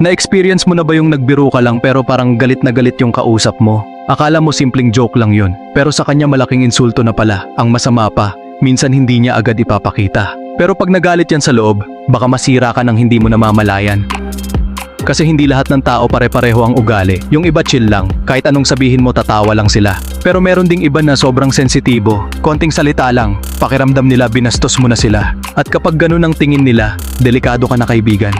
Na-experience mo na ba yung nagbiro ka lang pero parang galit na galit yung kausap mo? Akala mo simpleng joke lang yun, pero sa kanya malaking insulto na pala. Ang masama pa, minsan hindi niya agad ipapakita. Pero pag nagalit yan sa loob, baka masira ka ng hindi mo namamalayan. Kasi hindi lahat ng tao pare-pareho ang ugali. Yung iba chill lang, kahit anong sabihin mo tatawa lang sila. Pero meron ding iba na sobrang sensitibo. Konting salita lang, pakiramdam nila binastos mo na sila. At kapag ganun ang tingin nila, delikado ka na kaibigan.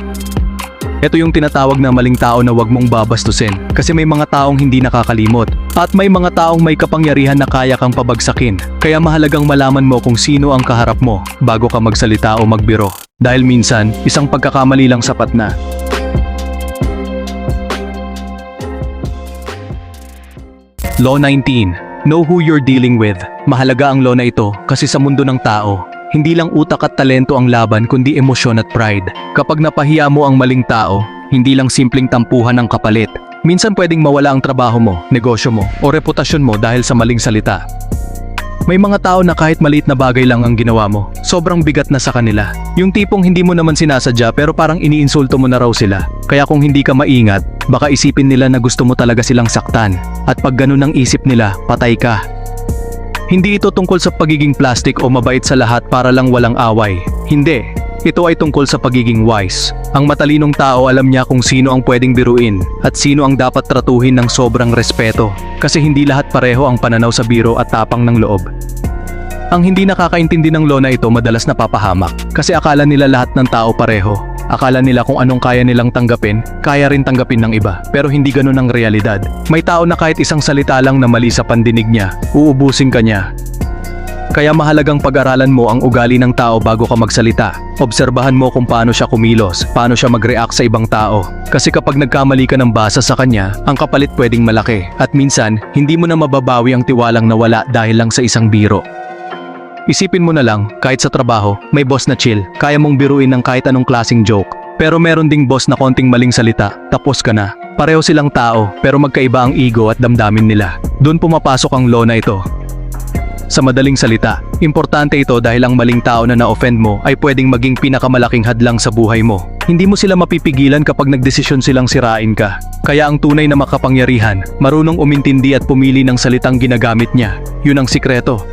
Ito yung tinatawag na maling tao na wag mong babastusin kasi may mga taong hindi nakakalimot at may mga taong may kapangyarihan na kaya kang pabagsakin. Kaya mahalagang malaman mo kung sino ang kaharap mo bago ka magsalita o magbiro. Dahil minsan, isang pagkakamali lang sapat na. Law 19. Know who you're dealing with. Mahalaga ang law na ito kasi sa mundo ng tao, hindi lang utak at talento ang laban kundi emosyon at pride. Kapag napahiya mo ang maling tao, hindi lang simpleng tampuhan ng kapalit. Minsan pwedeng mawala ang trabaho mo, negosyo mo, o reputasyon mo dahil sa maling salita. May mga tao na kahit maliit na bagay lang ang ginawa mo, sobrang bigat na sa kanila. Yung tipong hindi mo naman sinasadya pero parang iniinsulto mo na raw sila. Kaya kung hindi ka maingat, baka isipin nila na gusto mo talaga silang saktan. At pag ganun ang isip nila, patay ka. Hindi ito tungkol sa pagiging plastic o mabait sa lahat para lang walang away. Hindi. Ito ay tungkol sa pagiging wise. Ang matalinong tao alam niya kung sino ang pwedeng biruin at sino ang dapat tratuhin ng sobrang respeto. Kasi hindi lahat pareho ang pananaw sa biro at tapang ng loob. Ang hindi nakakaintindi ng law na ito madalas napapahamak kasi akala nila lahat ng tao pareho. Akala nila kung anong kaya nilang tanggapin, kaya rin tanggapin ng iba. Pero hindi ganun ang realidad. May tao na kahit isang salita lang na mali sa pandinig niya, uubusin ka niya. Kaya mahalagang pag-aralan mo ang ugali ng tao bago ka magsalita. Obserbahan mo kung paano siya kumilos, paano siya mag-react sa ibang tao. Kasi kapag nagkamali ka ng basa sa kanya, ang kapalit pwedeng malaki. At minsan, hindi mo na mababawi ang tiwalang nawala dahil lang sa isang biro. Isipin mo na lang, kahit sa trabaho, may boss na chill, kaya mong biruin ng kahit anong klasing joke. Pero meron ding boss na konting maling salita, tapos ka na. Pareho silang tao, pero magkaiba ang ego at damdamin nila. Doon pumapasok ang law na ito. Sa madaling salita, importante ito dahil ang maling tao na na-offend mo ay pwedeng maging pinakamalaking hadlang sa buhay mo. Hindi mo sila mapipigilan kapag nagdesisyon silang sirain ka. Kaya ang tunay na makapangyarihan, marunong umintindi at pumili ng salitang ginagamit niya. Yun ang sikreto.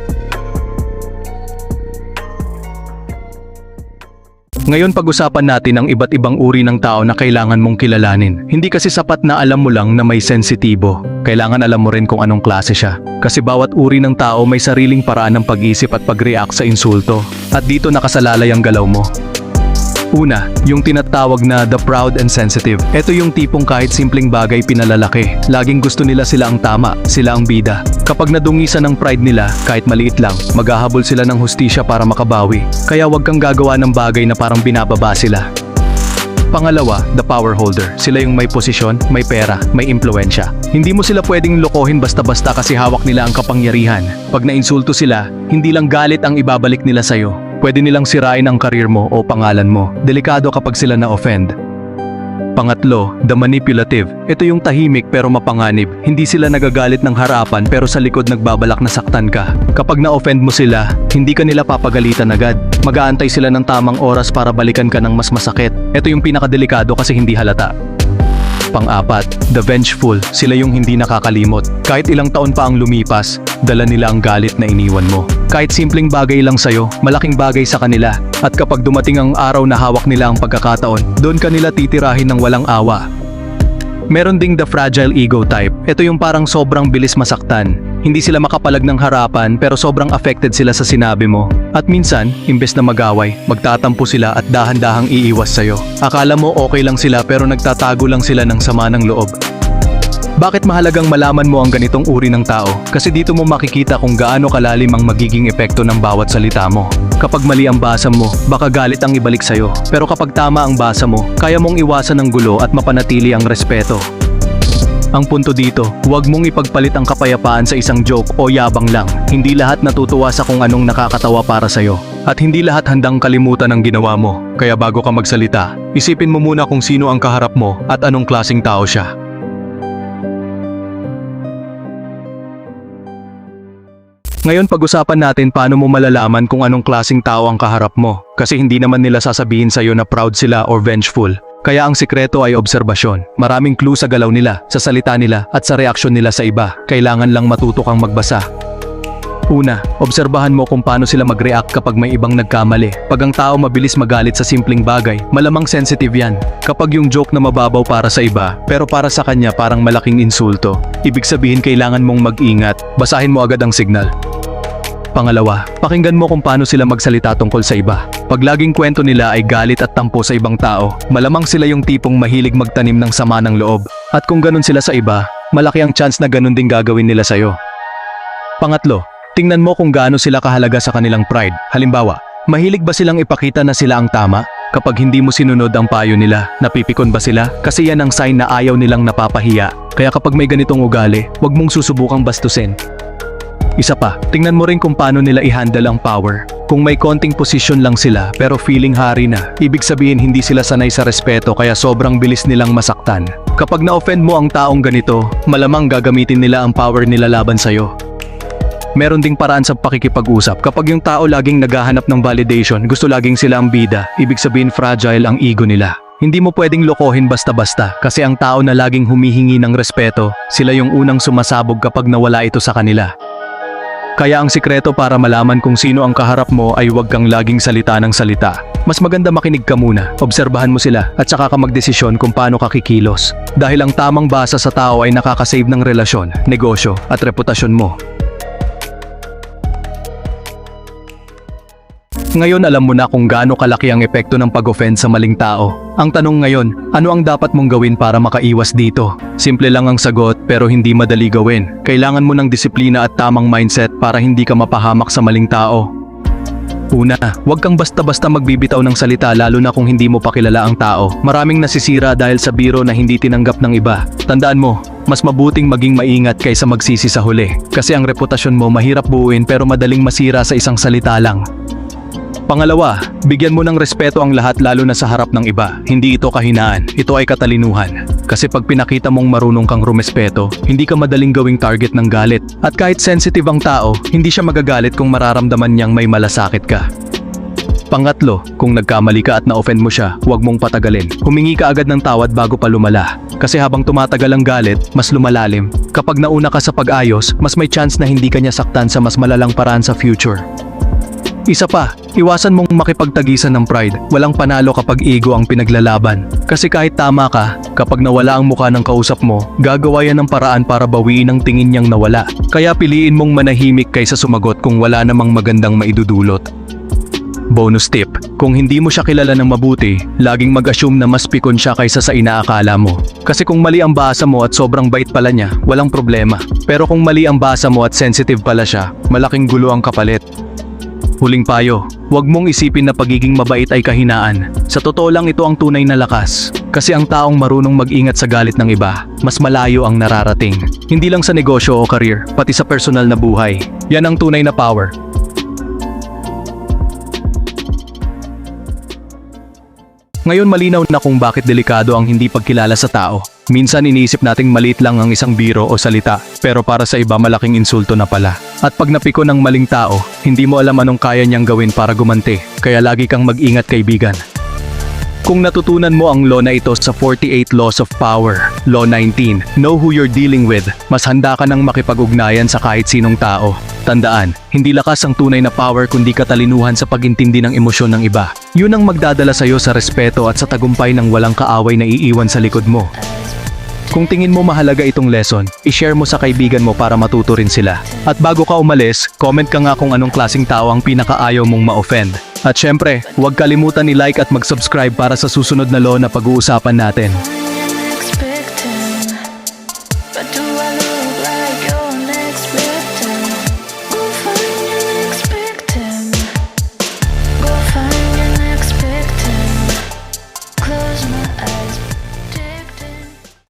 Ngayon pag-usapan natin ang iba't ibang uri ng tao na kailangan mong kilalanin. Hindi kasi sapat na alam mo lang na may sensitibo. Kailangan alam mo rin kung anong klase siya. Kasi bawat uri ng tao may sariling paraan ng pag-isip at pag-react sa insulto. At dito nakasalalay ang galaw mo. Una, yung tinatawag na the proud and sensitive. Ito yung tipong kahit simpleng bagay pinalalaki. Laging gusto nila sila ang tama, sila ang bida. Kapag nadungisan ng pride nila, kahit maliit lang, maghahabol sila ng hustisya para makabawi. Kaya wag kang gagawa ng bagay na parang binababa sila. Pangalawa, the power holder. Sila yung may posisyon, may pera, may impluensya. Hindi mo sila pwedeng lokohin basta-basta kasi hawak nila ang kapangyarihan. Pag nainsulto sila, hindi lang galit ang ibabalik nila sa'yo. Pwede nilang sirain ang karir mo o pangalan mo. Delikado kapag sila na-offend. Pangatlo, the manipulative. Ito yung tahimik pero mapanganib. Hindi sila nagagalit ng harapan pero sa likod nagbabalak na saktan ka. Kapag na-offend mo sila, hindi ka nila papagalitan agad. Mag-aantay sila ng tamang oras para balikan ka ng mas masakit. Ito yung pinakadelikado kasi hindi halata. Pang-apat, the vengeful. Sila yung hindi nakakalimot. Kahit ilang taon pa ang lumipas, dala nila ang galit na iniwan mo. Kahit simpleng bagay lang sa'yo, malaking bagay sa kanila. At kapag dumating ang araw na hawak nila ang pagkakataon, doon ka nila titirahin ng walang awa. Meron ding the fragile ego type. Ito yung parang sobrang bilis masaktan. Hindi sila makapalag ng harapan pero sobrang affected sila sa sinabi mo. At minsan, imbes na magaway, magtatampo sila at dahan-dahang iiwas sa'yo. Akala mo okay lang sila pero nagtatago lang sila ng sama ng loob. Bakit mahalagang malaman mo ang ganitong uri ng tao? Kasi dito mo makikita kung gaano kalalim ang magiging epekto ng bawat salita mo. Kapag mali ang basa mo, baka galit ang ibalik sa'yo. Pero kapag tama ang basa mo, kaya mong iwasan ang gulo at mapanatili ang respeto. Ang punto dito, huwag mong ipagpalit ang kapayapaan sa isang joke o yabang lang. Hindi lahat natutuwa sa kung anong nakakatawa para sa'yo. At hindi lahat handang kalimutan ang ginawa mo. Kaya bago ka magsalita, isipin mo muna kung sino ang kaharap mo at anong klasing tao siya. Ngayon pag-usapan natin paano mo malalaman kung anong klasing tao ang kaharap mo. Kasi hindi naman nila sasabihin sa'yo na proud sila or vengeful. Kaya ang sikreto ay obserbasyon. Maraming clue sa galaw nila, sa salita nila, at sa reaksyon nila sa iba. Kailangan lang matuto kang magbasa. Una, obserbahan mo kung paano sila mag-react kapag may ibang nagkamali. Pag ang tao mabilis magalit sa simpleng bagay, malamang sensitive yan. Kapag yung joke na mababaw para sa iba, pero para sa kanya parang malaking insulto, ibig sabihin kailangan mong mag-ingat. Basahin mo agad ang signal. Pangalawa, pakinggan mo kung paano sila magsalita tungkol sa iba. Pag laging kwento nila ay galit at tampo sa ibang tao, malamang sila yung tipong mahilig magtanim ng sama ng loob. At kung ganun sila sa iba, malaki ang chance na ganun din gagawin nila sa'yo. Pangatlo, tingnan mo kung gaano sila kahalaga sa kanilang pride. Halimbawa, mahilig ba silang ipakita na sila ang tama? Kapag hindi mo sinunod ang payo nila, napipikon ba sila? Kasi yan ang sign na ayaw nilang napapahiya. Kaya kapag may ganitong ugali, huwag mong susubukang bastusin. Isa pa, tingnan mo rin kung paano nila i-handle ang power. Kung may konting posisyon lang sila pero feeling hari na, ibig sabihin hindi sila sanay sa respeto kaya sobrang bilis nilang masaktan. Kapag na-offend mo ang taong ganito, malamang gagamitin nila ang power nila laban sa'yo. Meron ding paraan sa pakikipag-usap. Kapag yung tao laging naghahanap ng validation, gusto laging sila ang bida, ibig sabihin fragile ang ego nila. Hindi mo pwedeng lokohin basta-basta kasi ang tao na laging humihingi ng respeto, sila yung unang sumasabog kapag nawala ito sa kanila. Kaya ang sikreto para malaman kung sino ang kaharap mo ay huwag kang laging salita ng salita. Mas maganda makinig ka muna, obserbahan mo sila at saka ka magdesisyon kung paano ka kikilos. Dahil ang tamang basa sa tao ay nakakasave ng relasyon, negosyo at reputasyon mo. Ngayon alam mo na kung gaano kalaki ang epekto ng pag-offend sa maling tao. Ang tanong ngayon, ano ang dapat mong gawin para makaiwas dito? Simple lang ang sagot pero hindi madali gawin. Kailangan mo ng disiplina at tamang mindset para hindi ka mapahamak sa maling tao. Una, huwag kang basta-basta magbibitaw ng salita lalo na kung hindi mo pa kilala ang tao. Maraming nasisira dahil sa biro na hindi tinanggap ng iba. Tandaan mo, mas mabuting maging maingat kaysa magsisi sa huli. Kasi ang reputasyon mo mahirap buuin pero madaling masira sa isang salita lang. Pangalawa, bigyan mo ng respeto ang lahat lalo na sa harap ng iba. Hindi ito kahinaan, ito ay katalinuhan. Kasi pag pinakita mong marunong kang rumespeto, hindi ka madaling gawing target ng galit. At kahit sensitive ang tao, hindi siya magagalit kung mararamdaman niyang may malasakit ka. Pangatlo, kung nagkamali ka at na-offend mo siya, huwag mong patagalin. Humingi ka agad ng tawad bago pa lumala. Kasi habang tumatagal ang galit, mas lumalalim. Kapag nauna ka sa pag-ayos, mas may chance na hindi ka niya saktan sa mas malalang paraan sa future. Isa pa, iwasan mong makipagtagisan ng pride. Walang panalo kapag ego ang pinaglalaban. Kasi kahit tama ka, kapag nawala ang mukha ng kausap mo, gagawa yan ng paraan para bawiin ang tingin niyang nawala. Kaya piliin mong manahimik kaysa sumagot kung wala namang magandang maidudulot. Bonus tip, kung hindi mo siya kilala ng mabuti, laging mag-assume na mas pikon siya kaysa sa inaakala mo. Kasi kung mali ang basa mo at sobrang bait pala niya, walang problema. Pero kung mali ang basa mo at sensitive pala siya, malaking gulo ang kapalit. Huling payo, huwag mong isipin na pagiging mabait ay kahinaan. Sa totoo lang ito ang tunay na lakas. Kasi ang taong marunong mag-ingat sa galit ng iba, mas malayo ang nararating. Hindi lang sa negosyo o career, pati sa personal na buhay. Yan ang tunay na power. Ngayon malinaw na kung bakit delikado ang hindi pagkilala sa tao. Minsan iniisip nating maliit lang ang isang biro o salita, pero para sa iba malaking insulto na pala. At pag napiko ng maling tao, hindi mo alam anong kaya niyang gawin para gumanti, kaya lagi kang mag-ingat kaibigan. Kung natutunan mo ang law na ito sa 48 Laws of Power, Law 19, Know Who You're Dealing With, mas handa ka nang makipag-ugnayan sa kahit sinong tao. Tandaan, hindi lakas ang tunay na power kundi katalinuhan sa pagintindi ng emosyon ng iba. Yun ang magdadala sa'yo sa respeto at sa tagumpay ng walang kaaway na iiwan sa likod mo. Kung tingin mo mahalaga itong lesson, i-share mo sa kaibigan mo para matuto rin sila. At bago ka umalis, comment ka nga kung anong klasing tao ang pinakaayaw mong ma-offend. At syempre, huwag kalimutan i-like at mag-subscribe para sa susunod na law na pag-uusapan natin.